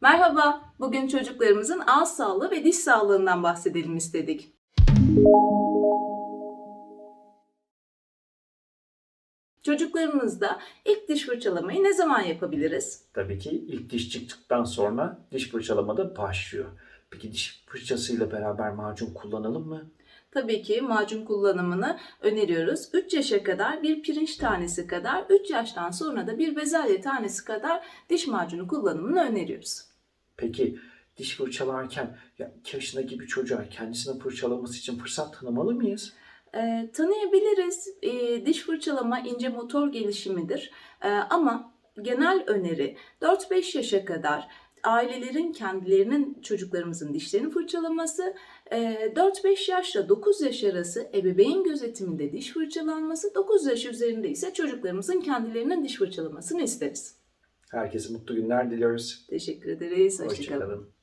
Merhaba, bugün çocuklarımızın ağız sağlığı ve diş sağlığından bahsedelim istedik. Çocuklarımızda ilk diş fırçalamayı ne zaman yapabiliriz? Tabii ki ilk diş çıktıktan sonra diş fırçalamada başlıyor. Peki diş fırçasıyla beraber macun kullanalım mı? Tabii ki macun kullanımını öneriyoruz. 3 yaşa kadar bir pirinç tanesi kadar, 3 yaştan sonra da bir bezelye tanesi kadar diş macunu kullanımını öneriyoruz. Peki diş fırçalarken ya 2 yaşındaki bir çocuğa kendisine fırçalaması için fırsat tanımalı mıyız? Ee, tanıyabiliriz. Ee, diş fırçalama ince motor gelişimidir. Ee, ama genel öneri 4-5 yaşa kadar ailelerin kendilerinin çocuklarımızın dişlerini fırçalaması, e, 4-5 yaşla 9 yaş arası ebeveyn gözetiminde diş fırçalanması, 9 yaş üzerinde ise çocuklarımızın kendilerinin diş fırçalamasını isteriz. Herkese mutlu günler diliyoruz. Teşekkür ederiz. Hoşçakalın. Hoşçakalın.